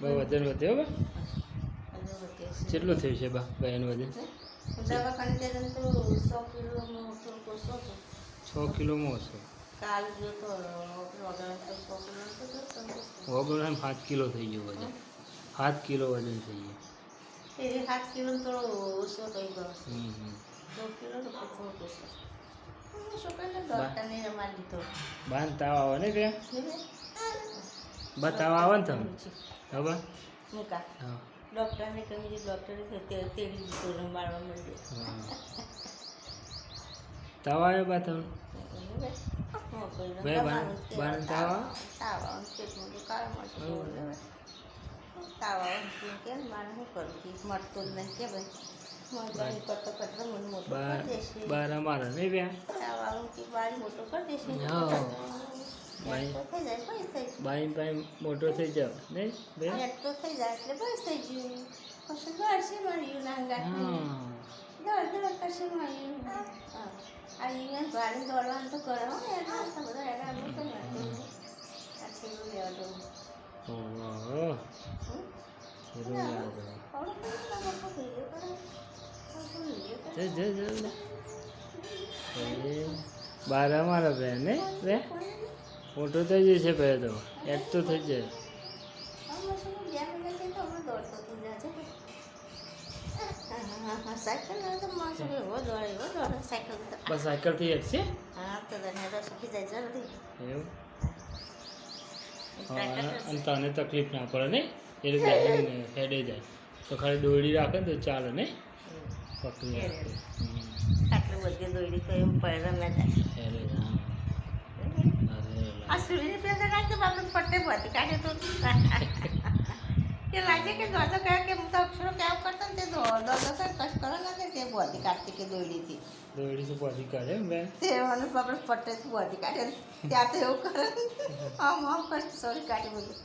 બહુ વજન વધ્યો બા. કેટલું થયું છે બા ભાઈનું વજન? છ કિલોમાં ઓછો. ઓગણ સાત કિલો થઈ ગયું વજન. સાત કિલો વજન થઈ ગયું. સાત કિલો થોડો ઓછો થઈ ગયો. બાંધ તાવ આવે ને બે નહીં બા તાવ આવે ને તમે. હા બા મૂકા. હા. ડૉક્ટરને કહ્યું ડૉક્ટરે તેડી દીધો માંડ્યો તાવ આવ્યો બા તમને બે તાવ તાવ પેટમાં દુખાવો મળતો તાવ આવે કે મારે શું કરું કે મળતો જ નહીં કે ભાઈ. મગજ કરતો કરતો મને મોટો બાર અમારે નહીં બે બાર મોટો કરી દેશે. બાઈ. બાઈ મોટો થઈ જાવ નેટ તો થઈ જાય એટલે બસ થઈ ગયું પછી દોડશે માર્યું નાંગા દોડ દોડ કરશે મળ્યું આ ઈવન ભારે દોડવાનું તો કરો ને બધા એના તો મળતું આ છેલ્લું લેવા દઉં ઓહો હમ? ખેરું લેવા દો. આવડે તો એટલા મોટો વીડિયો કરે આવડો વીડિયો કરે. જય જય જય એ બાર અમારા બે ને બે મોટો થઈ જશે પહેલાં તો. એક તો થઈ જાય. આમાં શું બે મહિનાથી તો હમણાં દોડતો હતો જાજે. હા, હા, હા, સાયકલ ના. બસ સાયકલથી એક છે અને તને તકલીફ ના પડે ને એ રીતે હેડે જાય. તો ખાલી દોડી રાખે ને તો ચાલે ને પકડી રાખે. આટલું બધી દોડી તો એમ પડે જાય હા. અરે આ સુરીની પેલા તો કાંઈ તો પટ્ટે બધી કાઢે તો. કે લાગે કે દોડો કહે કે હું તો અક્ષરો કેમ કરતો ને તે દોડો તો કશ કરો ને તે બધી કાઢતી કે દોડીથી દોડી તો પછી કરે ને તે મને આપણે પટ્ટે બધી કાઢે ત્યાં તો એવું કરે. આમ આમ કશ સોરી કાઢી બધું.